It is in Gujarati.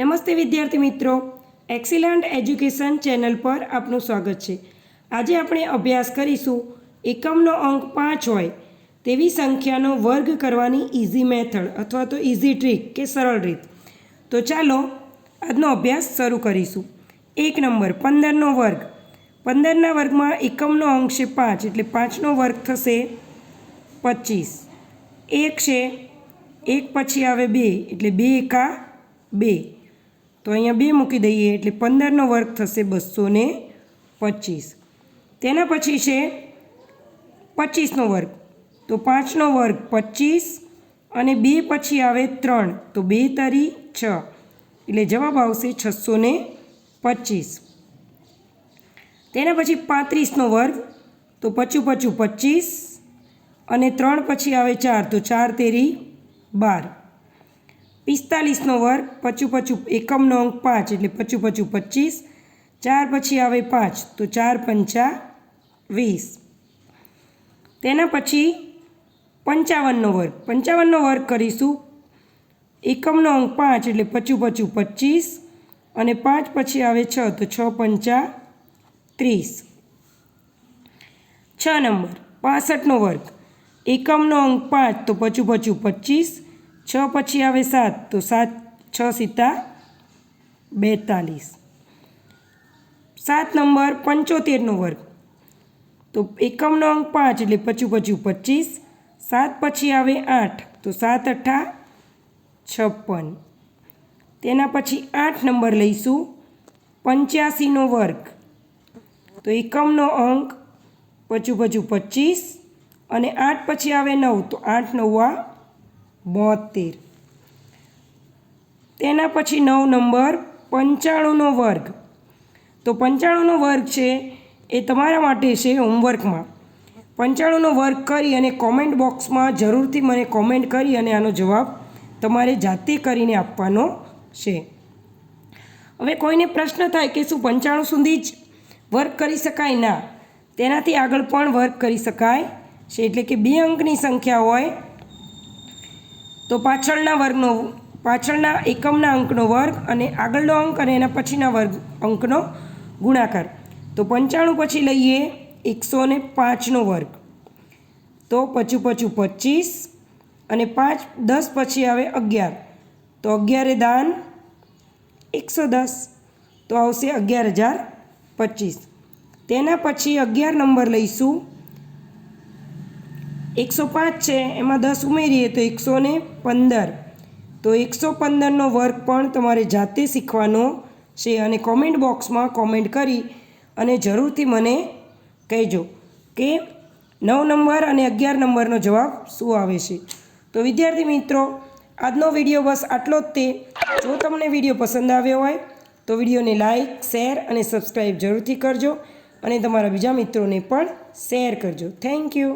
નમસ્તે વિદ્યાર્થી મિત્રો. એક્સિલન્ટ એજ્યુકેશન ચેનલ પર આપનું સ્વાગત છે. આજે આપણે અભ્યાસ કરીશું એકમનો અંક પાંચ હોય તેવી સંખ્યાનો વર્ગ કરવાની ઇઝી મેથડ અથવા તો ઇઝી ટ્રીક કે સરળ રીત. તો ચાલો આજનો અભ્યાસ શરૂ કરીશું. એક નંબર, પંદરનો વર્ગ. પંદરના વર્ગમાં એકમનો અંક છે પાંચ એટલે પાંચનો વર્ગ થશે પચીસ. એક છે, એક પછી આવે બે એટલે બે એકા બે. તો અહીંયા બે મૂકી દઈએ એટલે પંદરનો વર્ગ થશે બસો ને પચીસ. તેના પછી છે પચીસનો વર્ગ. તો પાંચનો વર્ગ પચીસ અને બે પછી આવે ત્રણ. તો બે તરી છ. એટલે જવાબ આવશે છસો ને પચીસ. તેના પછી પાંત્રીસનો વર્ગ. તો પચું પચું પચીસ અને ત્રણ પછી આવે ચાર. તો ચાર તેરી બાર. પિસ્તાલીસનો વર્ગ, પચું પચું એકમનો અંક પાંચ, એટલે પચું પચું પચીસ. ચાર પછી આવે પાંચ, તો ચાર પંચા વીસ. તેના પછી પંચાવનનો વર્ગ. પંચાવનનો વર્ગ કરીશું. એકમનો અંક પાંચ, એટલે પચું પચું પચીસ. અને પાંચ પછી આવે છ, તો છ પંચા ત્રીસ. છ નંબર પાસઠનો વર્ગ. એકમનો અંક પાંચ, તો પચું પચું પચીસ. છ પછી આવે સાત, તો સાત, છ સીતા બેતાલીસ. સાત નંબર પંચોતેરનો વર્ગ. તો એકમનો અંક પાંચ, એટલે પચું પચું પચીસ. સાત પછી આવે આઠ, તો સાત અઠ્ઠા છપ્પન. તેના પછી આઠ નંબર લઈશું, પંચ્યાસીનો વર્ગ. તો એકમનો અંક પચું પચું પચીસ અને આઠ પછી આવે નવ, તો આઠ નવ્વા બોતેર તેના પછી નવ નંબર પંચાણુંનો વર્ગ. તો પંચાણુંનો વર્ગ છે એ તમારા માટે છે હોમવર્કમાં. પંચાણુંનો વર્ગ કરી અને કોમેન્ટ બોક્સમાં જરૂરથી મને કોમેન્ટ કરી અને આનો જવાબ તમારે જાતે કરીને આપવાનો છે. હવે કોઈને પ્રશ્ન થાય કે શું પંચાણું સુધી જ વર્ક કરી શકાય? ના. તેનાથી આગળ પણ વર્ક કરી શકાય છે. એટલે કે બે અંકની સંખ્યા હોય તો પાછળના વર્ગનો પાછળના એકમના અંકનો વર્ગ અને આગળનો અંક અને એના પછીના વર્ગ અંકનો ગુણાકાર. તો પંચાણું પછી લઈએ એકસો ને પાંચનો વર્ગ. તો પચું પચું પચીસ અને પાંચ દસ પછી આવે અગિયાર. તો અગિયારે દાન એકસો દસ. તો આવશે અગિયાર હજાર પચીસ. તેના પછી અગિયાર નંબર લઈશું. એકસો પાંચ છે, એમાં દસ ઉમેરીએ તો એકસો ને પંદર. તો એકસો પંદરનો વર્ગ પણ તમારે જાતે શીખવાનો છે અને કોમેન્ટ બોક્સમાં કોમેન્ટ કરી અને જરૂરથી મને કહેજો કે નવ નંબર અને અગિયાર નંબરનો જવાબ શું આવે છે. તો વિદ્યાર્થી મિત્રો, આજનો વીડિયો બસ આટલો જ તે. જો તમને વીડિયો પસંદ આવ્યો હોય, તો વિડીયોને લાઇક શેર અને સબસ્ક્રાઈબ જરૂરથી કરજો અને તમારા બીજા મિત્રોને પણ શેર કરજો. Thank you